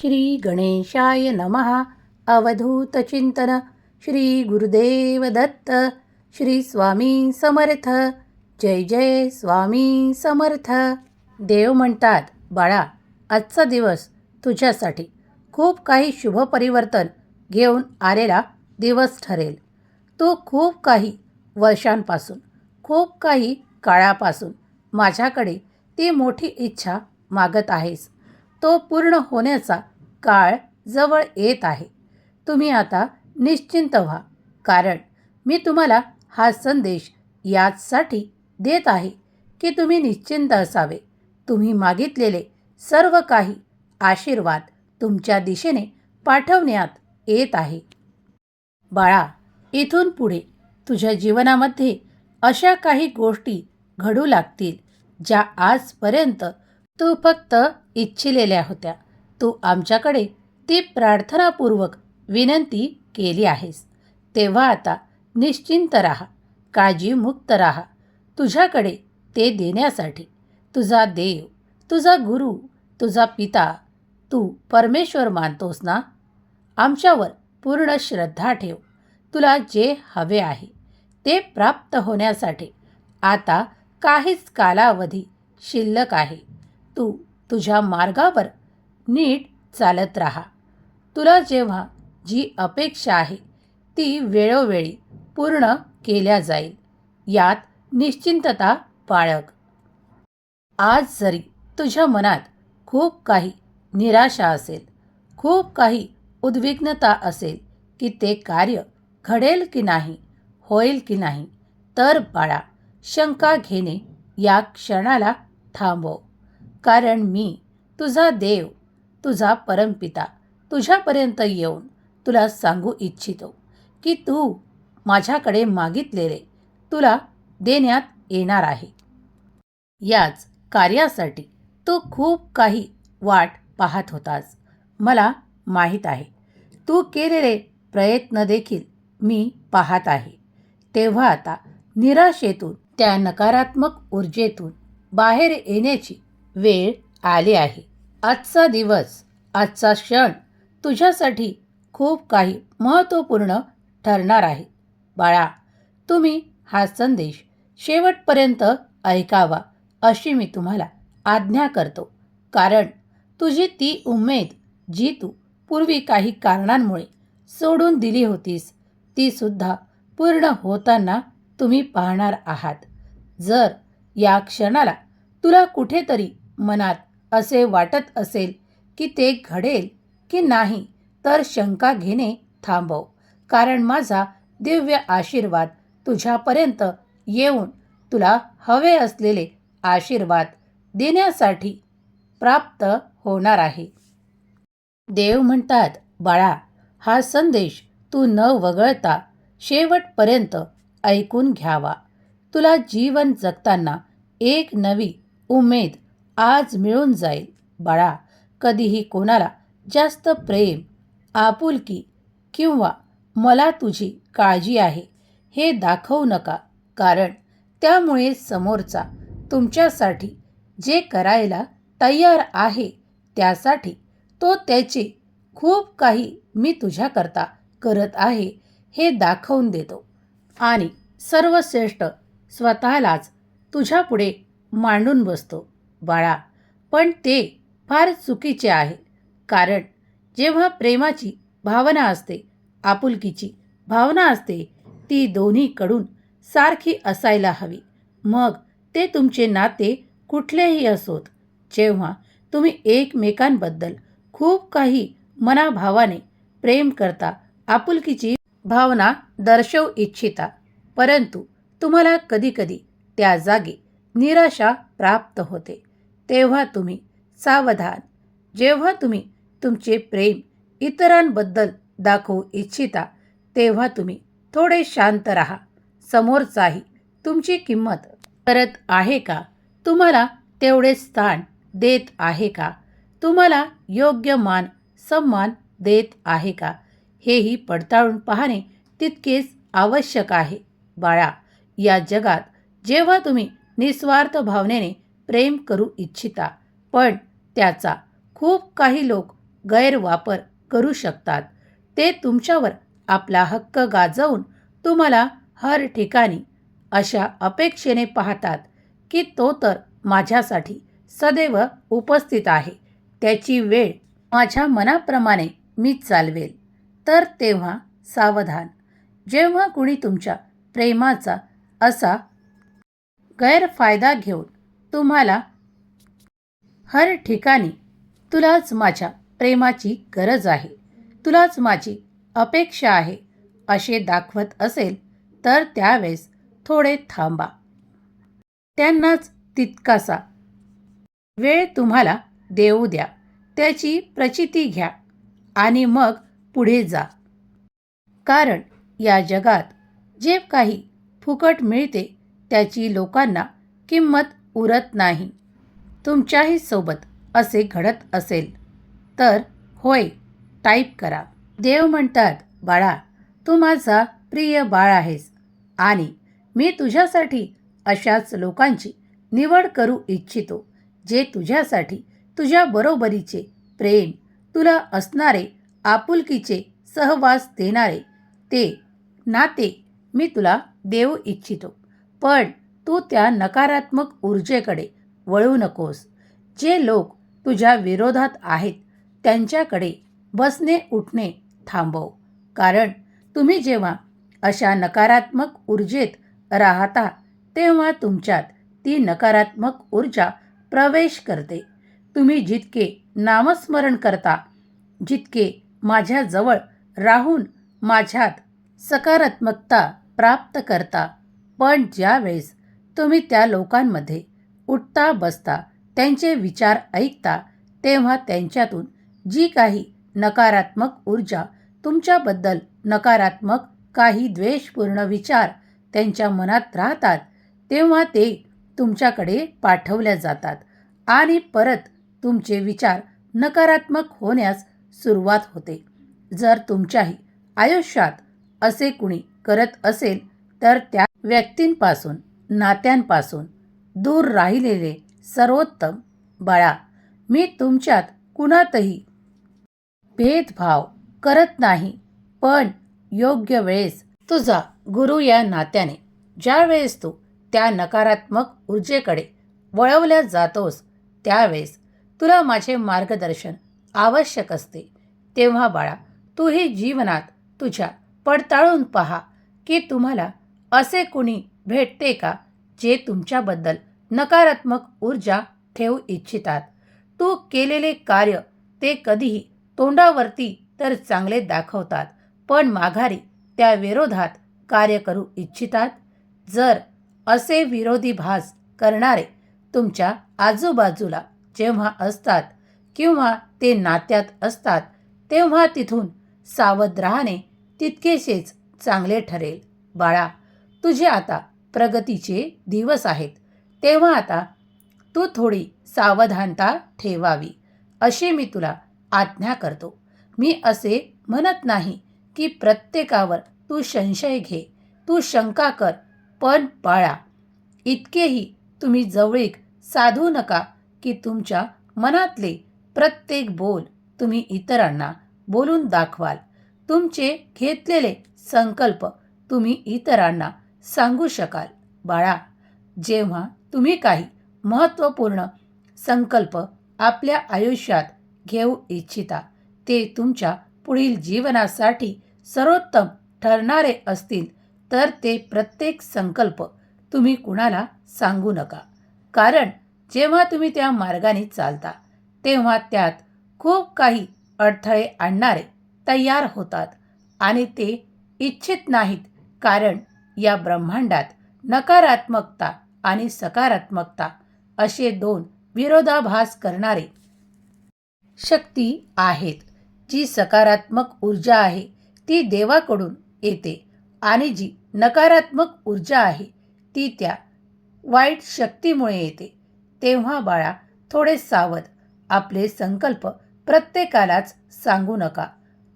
श्री गणेशाय नमः अवधूतचिंतन श्री गुरुदेव दत्त. श्री स्वामी समर्थ. जय जय स्वामी समर्थ. देव म्हणतात बाळा आजचा दिवस तुझ्यासाठी खूप काही शुभ परिवर्तन घेऊन आलेला दिवस ठरेल. तू खूप काही वर्षांपासून खूप काही काळापासून माझ्याकडे ती मोठी इच्छा मागत आहेस. तो पूर्ण होण्याचा काळ जवळ येत आहे. तुम्ही आता निश्चिंत व्हा. कारण मी तुम्हाला हा संदेश याचसाठी देत आहे की तुम्ही निश्चिंत असावे. तुम्ही मागितलेले सर्व काही आशीर्वाद तुमच्या दिशेने पाठवण्यात येत आहे. बाळा इथून पुढे तुझ्या जीवनामध्ये अशा काही गोष्टी घडू लागतील ज्या आजपर्यंत तू फक्त इच्छिलेल्या होत्या. तू आमच्याकडे ती प्रार्थनापूर्वक विनंती केली आहेस. तेव्हा आता निश्चिंत राहा. काळजीमुक्त राहा. तुझ्याकडे ते देण्यासाठी. तुझा देव तुझा गुरु तुझा पिता तू परमेश्वर मानतोस ना? आमच्यावर पूर्ण श्रद्धा ठेव. तुला जे हवे आहे ते प्राप्त होण्यासाठी आता काहीच कालावधी शिल्लक आहे. तू तुझ्या मार्गावर नीट चालत राहा. तुला जेव्हा जी अपेक्षा आहे ती वेळोवेळी पूर्ण केल्या जाईल. यात निश्चिंतता बाळग. आज जरी तुझ्या मनात खूप काही निराशा असेल खूप काही उद्विग्नता असेल की ते कार्य घडेल की नाही होईल की नाही तर बाळा शंका घेणे या क्षणाला थांबव. कारण मी तुझा देव तुझा परमपिता तुझ्यापर्यंत येऊन तुला सांगू इच्छितो की तू माझ्याकडे मागितलेले तुला देण्यात येणार आहे. याच कार्यासाठी तू खूप काही वाट पाहत होतास. मला माहीत आहे. तू केलेले प्रयत्न देखील मी पाहत आहे. तेव्हा आता निराशेतून त्या नकारात्मक ऊर्जेतून बाहेर येण्याची वेळ आली आहे. आजचा दिवस आजचा क्षण तुझ्यासाठी खूप काही महत्त्वपूर्ण ठरणार आहे. बाळा तुम्ही हा संदेश शेवटपर्यंत ऐकावा अशी मी तुम्हाला आज्ञा करतो. कारण तुझी ती उमेद जी तू पूर्वी काही कारणांमुळे सोडून दिली होतीस तीसुद्धा पूर्ण होताना तुम्ही पाहणार आहात. जर या क्षणाला तुला कुठेतरी मनात असे वाटत असेल की ते घडेल की नाही तर शंका घेणे थांबव. कारण माझा दिव्य आशीर्वाद तुझ्यापर्यंत येऊन तुला हवे असलेले आशीर्वाद देण्यासाठी प्राप्त होणार आहे. देव म्हणतात बाळा हा संदेश तू न वगळता शेवटपर्यंत ऐकून घ्यावा. तुला जीवन जगताना एक नवी उमेद आज मिळून जाईल. बाळा कधीही कोणाला जास्त प्रेम आपुलकी किंवा मला तुझी काळजी आहे हे दाखवू नका. कारण त्यामुळे समोरचा तुमच्यासाठी जे करायला तयार आहे त्यासाठी तो त्याचे खूप काही मी तुझ्याकरता करत आहे हे दाखवून देतो. आणि सर्वश्रेष्ठ स्वतःलाच तुझ्यापुढे मांडून बसतो. बाळा. पण ते फार चुकीचे आहे कारण जेव्हा प्रेमाची भावना असते आपुलकीची भावना असते ती दोन्हीकडून सारखी असायला हवी. मग ते तुमचे नाते कुठलेही असोत. जेव्हा तुम्ही एकमेकांबद्दल खूप काही मनाभावाने प्रेम करता आपुलकीची भावना दर्शवू इच्छिता परंतु तुम्हाला कधीकधी त्या जागी निराशा प्राप्त होते. तेव्हा तुम्ही सावधान. जेव्हा तुम्ही तुमचे प्रेम इतरांबद्दल दाखवू इच्छिता तेव्हा तुम्ही थोडे शांत राहा. समोरचाही तुमची किंमत करत आहे का? तुम्हाला तेवढे स्थान देत आहे का? तुम्हाला योग्य मान सन्मान देत आहे का? हेही पडताळून पाहणे तितकेच आवश्यक आहे. बाळा या जगात जेव्हा तुम्ही निस्वार्थ भावनेने प्रेम करू इच्छिता पण त्याचा खूप काही लोक गैरवापर करू शकतात. ते तुमच्यावर आपला हक्क गाजवून तुम्हाला हर ठिकाणी अशा अपेक्षेने पाहतात की तो तर माझ्यासाठी सदैव उपस्थित आहे. त्याची वेळ माझ्या मनाप्रमाणे मी चालवेल. तर तेव्हा सावधान. जेव्हा कुणी तुमच्या प्रेमाचा असा गैरफायदा घेऊन तुम्हाला हर ठिकाणी तुलाच माझ्या प्रेमाची गरज आहे तुलाच माझी अपेक्षा आहे असे दाखवत असेल तर त्यावेळेस थोडे थांबा. त्यांनाच तितकासा वेळ तुम्हाला देऊ द्या त्याची प्रचिती घ्या आणि मग पुढे जा. कारण या जगात जे काही फुकट मिळते त्याची लोकांना किंमत उरत नाही. तुमच्याही सोबत असे घडत असेल. तर होय टाईप करा. देव म्हणतात बाळा तू माझा प्रिय बाळ आहेस आणि मी तुझ्यासाठी अशाच लोकांची निवड करू इच्छितो जे तुझ्यासाठी तुझ्या बरोबरीचे प्रेम तुला असणारे आपुलकीचे सहवास देणारे ते नाते मी तुला देऊ इच्छितो. पण तू त्या नकारात्मक ऊर्जेकडे वळू नकोस. जे लोक तुझ्या विरोधात आहेत त्यांच्याकडे बसणे उठणे थांबव. कारण तुम्ही जेव्हा अशा नकारात्मक ऊर्जेत राहता तेव्हा तुमच्यात ती नकारात्मक ऊर्जा प्रवेश करते. तुम्ही जितके नामस्मरण करता जितके माझ्याजवळ राहून माझ्यात सकारात्मकता प्राप्त करता पण ज्यावेळेस तुम्ही त्या लोकांमध्ये उठता बसता त्यांचे विचार ऐकता तेव्हा त्यांच्यातून जी काही नकारात्मक ऊर्जा तुमच्याबद्दल नकारात्मक काही द्वेषपूर्ण विचार त्यांच्या मनात राहतात तेव्हा ते तुमच्याकडे पाठवल्या जातात आणि परत तुमचे विचार नकारात्मक होण्यास सुरुवात होते. जर तुमच्याही आयुष्यात असे कुणी करत असेल तर त्या व्यक्तींपासून नात्यांपासून दूर राहिलेले सर्वोत्तम बाळा मी तुमच्यात कुणातही भेदभाव करत नाही पण योग्य वेळेस तुझा गुरु या नात्याने ज्यावेळेस तू त्या नकारात्मक ऊर्जेकडे वळवल्या जातोस त्यावेळेस तुला माझे मार्गदर्शन आवश्यक असते. तेव्हा बाळा तूही जीवनात तुझ्या पडताळून पहा की तुम्हाला असे कुणी भेटते का? जे तुमच्याबद्दल नकारात्मक ऊर्जा ठेवू इच्छितात. तू केलेले कार्य ते कधीही तोंडावरती तर चांगले दाखवतात पण माघारी त्या विरोधात कार्य करू इच्छितात. जर असे विरोधी भास करणारे तुमच्या आजूबाजूला जेव्हा असतात किंवा ते नात्यात असतात तेव्हा तिथून सावध राहणे तितकेसेच चांगले ठरेल. बाळा तुझे आता प्रगतीचे दिवस आहेत. तेव्हा आता तू थोडी सावधानता ठेवावी अशी मी तुला आज्ञा करतो. मी असे म्हणत नाही की प्रत्येकावर तू संशय घे तू शंका कर पण बाळा इतकेही तुम्ही जवळीक साधू नका की तुमच्या मनातले प्रत्येक बोल तुम्ही इतरांना बोलून दाखवाल. तुमचे घेतलेले संकल्प तुम्ही इतरांना सांगू शकाल. बाळा जेव्हा तुम्ही काही महत्त्वपूर्ण संकल्प आपल्या आयुष्यात घेऊ इच्छिता ते तुमच्या पुढील जीवनासाठी सर्वोत्तम ठरणारे असतील तर ते प्रत्येक संकल्प तुम्ही कुणाला सांगू नका. कारण जेव्हा तुम्ही त्या मार्गाने चालता तेव्हा त्यात खूप काही अडथळे आणणारे तयार होतात आणि ते इच्छित नाहीत. कारण या ब्रह्मांडात नकारात्मकता आणि सकारात्मकता असे दोन विरोधाभास करणारे शक्ती आहेत. जी सकारात्मक ऊर्जा आहे ती देवाकडून येते आणि जी नकारात्मक ऊर्जा आहे ती त्या वाईट शक्तीमुळे येते. तेव्हा बाळा थोडे सावध. आपले संकल्प प्रत्येकालाच सांगू नका.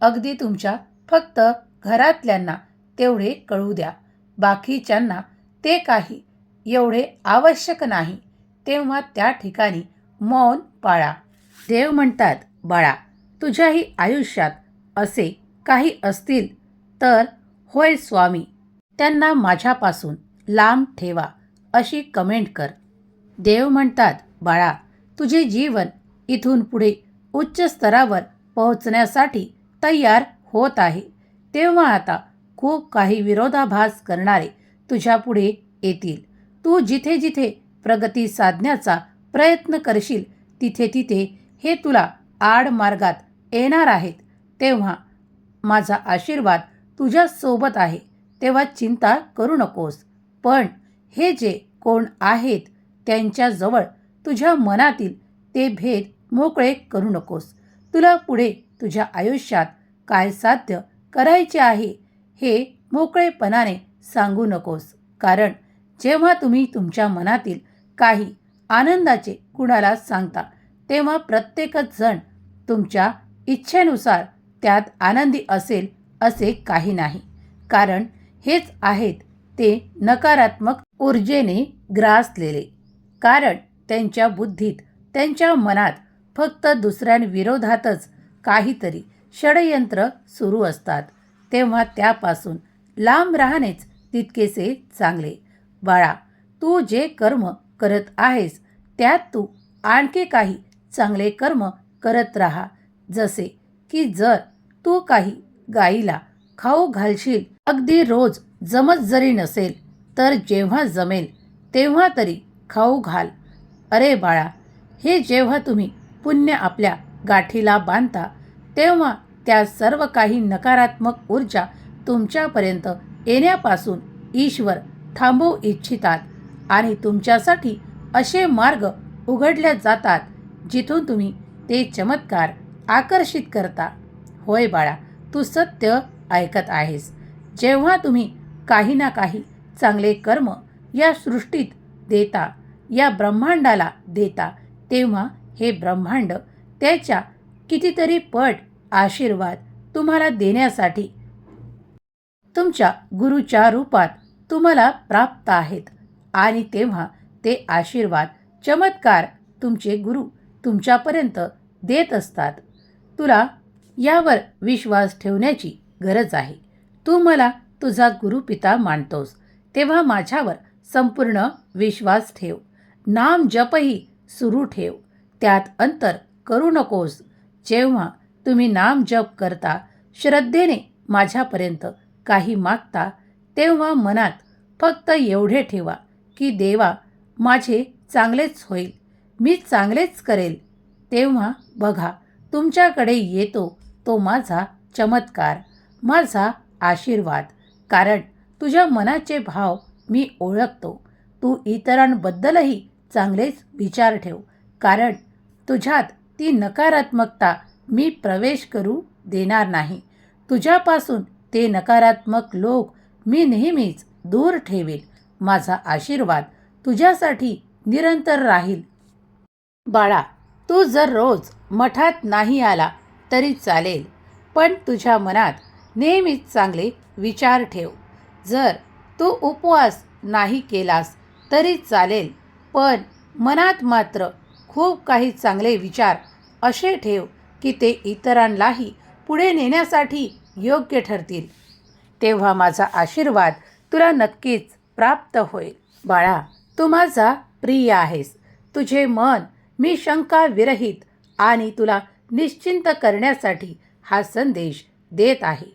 अगदी तुमच्या फक्त घरातल्यांना तेवढे कळू द्या. बाकीच्यांना ते काही एवढे आवश्यक नाही. तेव्हा त्या ठिकाणी मौन पाळा. देव म्हणतात बाळा तुझ्याही आयुष्यात असे काही असतील तर होय स्वामी त्यांना माझ्यापासून लांब ठेवा अशी कमेंट कर. देव म्हणतात बाळा तुझे जीवन इथून पुढे उच्च स्तरावर पोहोचण्यासाठी तयार होत आहे. तेव्हा आता खूप काही विरोधाभास करणारे तुझ्यापुढे येतील. तू जिथे जिथे प्रगती साधण्याचा प्रयत्न करशील तिथे तिथे हे तुला आड मार्गात येणार आहेत. तेव्हा माझा आशीर्वाद तुझ्यासोबत आहे. तेव्हा चिंता करू नकोस. पण हे जे कोण आहेत त्यांच्याजवळ तुझ्या मनातील ते भेद मोकळे करू नकोस. तुला पुढे तुझ्या आयुष्यात काय साध्य करायचे आहे? हे मोकळेपणाने सांगू नकोस. कारण जेव्हा तुम्ही तुमच्या मनातील काही आनंदाचे कुणाला सांगता तेव्हा प्रत्येकच जण तुमच्या इच्छेनुसार त्यात आनंदी असेल असे काही नाही. कारण हेच आहेत ते नकारात्मक ऊर्जेने ग्रासलेले. कारण त्यांच्या बुद्धीत त्यांच्या मनात फक्त दुसऱ्यांविरोधातच काहीतरी षडयंत्र सुरू असतात. तेव्हा त्यापासून लांब राहणेच तितकेसे चांगले. बाळा तू जे कर्म करत आहेस त्यात तू आणखी काही चांगले कर्म करत राहा. जसे की जर तू काही गाईला खाऊ घालशील अगदी रोज जमत जरी नसेल तर जेव्हा जमेल तेव्हा तरी खाऊ घाल. अरे बाळा हे जेव्हा तुम्ही पुण्य आपल्या गाठीला बांधता तेव्हा त्या सर्व काही नकारात्मक ऊर्जा तुमच्यापर्यंत येण्यापासून ईश्वर थांबवू इच्छितात आणि तुमच्यासाठी असे मार्ग उघडल्या जातात जिथून तुम्ही ते चमत्कार आकर्षित करता. होय बाळा तू सत्य ऐकत आहेस. जेव्हा तुम्ही काही ना काही चांगले कर्म या सृष्टीत देता या ब्रह्मांडाला देता तेव्हा हे ब्रह्मांड त्याच्या कितीतरी पट आशीर्वाद तुम्हाला देण्यासाठी. तुमच्या गुरुच्या रूपात तुम्हाला प्राप्त आहेत. आणि तेव्हा ते आशीर्वाद चमत्कार तुमचे गुरु तुमच्यापर्यंत देत असतात. तुला यावर विश्वास ठेवण्याची गरज आहे. तू मला तुझा गुरुपिता मानतोस. तेव्हा माझ्यावर संपूर्ण विश्वास ठेव. नाम जपही सुरू ठेव. त्यात अंतर करू नकोस. जेव्हा तुम्ही नाम जप करता श्रद्धेने माझ्यापर्यंत काही मागता तेव्हा मनात फक्त एवढे ठेवा की देवा माझे चांगलेच होईल मी चांगलेच करेल. तेव्हा बघा तुमच्याकडे येतो तो माझा चमत्कार माझा आशीर्वाद. कारण तुझ्या मनाचे भाव मी ओळखतो. तू इतरांबद्दलही चांगलेच विचार ठेव. कारण तुझ्यात ती नकारात्मकता मी प्रवेश करू देणार नाही. तुझ्यापासून ते नकारात्मक लोक मी नेहमीच दूर ठेवेल. माझा आशीर्वाद तुझ्यासाठी निरंतर राहील. बाळा तू जर रोज मठात नाही आला तरी चालेल पण तुझ्या मनात नेहमीच चांगले विचार ठेव. जर तू उपवास नाही केलास तरी चालेल पण मनात मात्र खूप काही चांगले विचार असे ठेव की ते इतरांनाही पुढे नेण्यासाठी योग्य ठरतील. तेव्हा माझा आशीर्वाद तुला नक्कीच प्राप्त होईल. बाळा तू माझा प्रिय आहेस. तुझे मन मी शंका विरहित आणि तुला निश्चिंत करण्यासाठी हा संदेश देत आहे.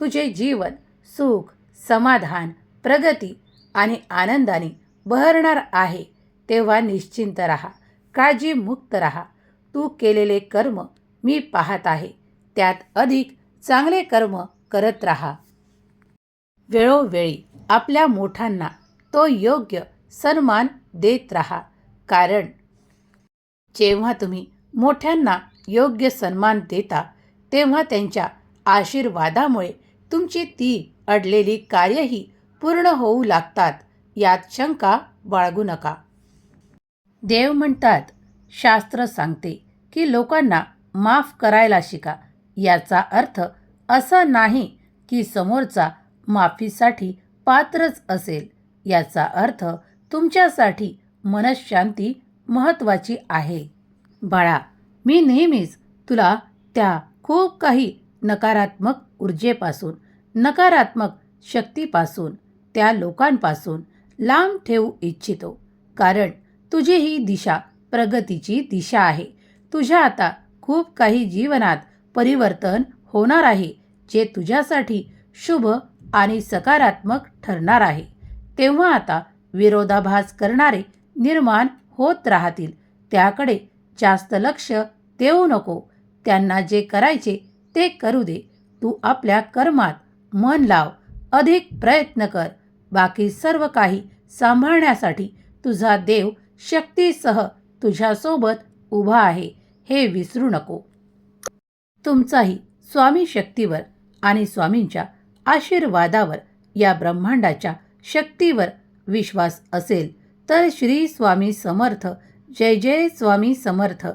तुझे जीवन सुख समाधान प्रगती आणि आनंदाने बहरणार आहे. तेव्हा निश्चिंत राहा. काळजीमुक्त राहा. तू केलेले कर्म मी पाहत आहे. त्यात अधिक चांगले कर्म करत राहा. वेळोवेळी आपल्या मोठ्यांना तो योग्य सन्मान देत राहा. कारण जेव्हा तुम्ही मोठ्यांना योग्य सन्मान देता तेव्हा त्यांच्या आशीर्वादामुळे तुमची ती अडलेली कार्यही पूर्ण होऊ लागतात. यात शंका बाळगू नका. देव म्हणतात शास्त्र सांगते की लोकांना माफ करायला शिका. याचा अर्थ असा नाही की समोरचा माफीसाठी पात्रच असेल. याचा अर्थ तुमच्यासाठी मनशांती महत्त्वाची आहे. बाळा मी नेहमीच तुला त्या खूप काही नकारात्मक ऊर्जेपासून नकारात्मक शक्तीपासून त्या लोकांपासून लांब ठेवू इच्छितो. कारण तुझी ही दिशा प्रगतीची दिशा आहे. तुझ्या आता खूप काही जीवनात परिवर्तन होणार आहे जे तुझ्यासाठी शुभ आणि सकारात्मक ठरणार आहे. तेव्हा आता विरोधाभास करणारे निर्माण होत राहतील. त्याकडे जास्त लक्ष देऊ नको. त्यांना जे करायचे ते करू दे. तू आपल्या कर्मात मन लाव. अधिक प्रयत्न कर. बाकी सर्व काही सांभाळण्यासाठी तुझा देव शक्तीसह तुझ्यासोबत उभा आहे. हे विसरू नको. तुमचाही स्वामी शक्तीवर आणि स्वामींच्या आशीर्वादावर या ब्रह्मांडाच्या शक्तीवर विश्वास असेल तर श्री स्वामी समर्थ जय जय स्वामी समर्थ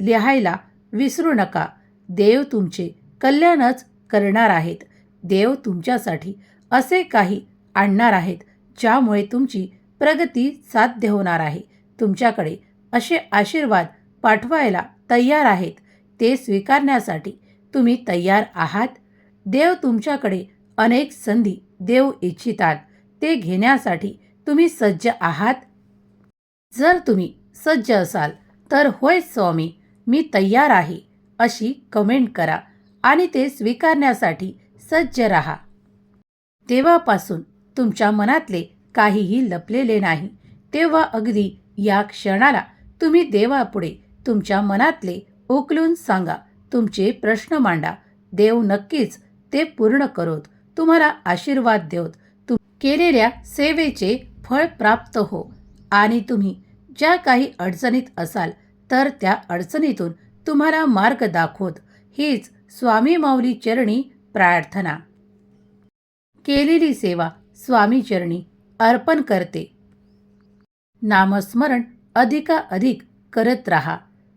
लिहायला विसरू नका. देव तुमचे कल्याणच करणार आहेत. देव तुमच्यासाठी असे काही आणणार आहेत ज्यामुळे तुमची प्रगती साध्य होणार आहे. तुमच्याकडे असे आशीर्वाद पाठवायला तयार आहेत. ते स्वीकारण्यासाठी तुम्ही तयार आहात. देव तुमच्याकडे अनेक संधी देऊ इच्छितात. ते घेण्यासाठी तुम्ही सज्ज आहात. जर तुम्ही सज्ज असाल तर होय स्वामी मी तयार आहे अशी कमेंट करा आणि ते स्वीकारण्यासाठी सज्ज राहा. तेव्हापासून तुमच्या मनातले काहीही लपलेले नाही. तेव्हा अगदी या क्षणाला तुम्ही देवापुढे तुमच्या मनातले उकलून सांगा. तुमचे प्रश्न मांडा. देव नक्कीच ते पूर्ण करोत. तुम्हाला आशीर्वाद देवत. तुम केलेल्या सेवेचे फळ प्राप्त हो. आणि तुम्ही ज्या काही अडचणीत असाल तर त्या अडचणीतून तुम्हाला मार्ग दाखवत. हीच स्वामी माऊली चरणी प्रार्थना. केलेली सेवा स्वामी चरणी अर्पण करते. नामस्मरण अधिकाधिक करत राहा.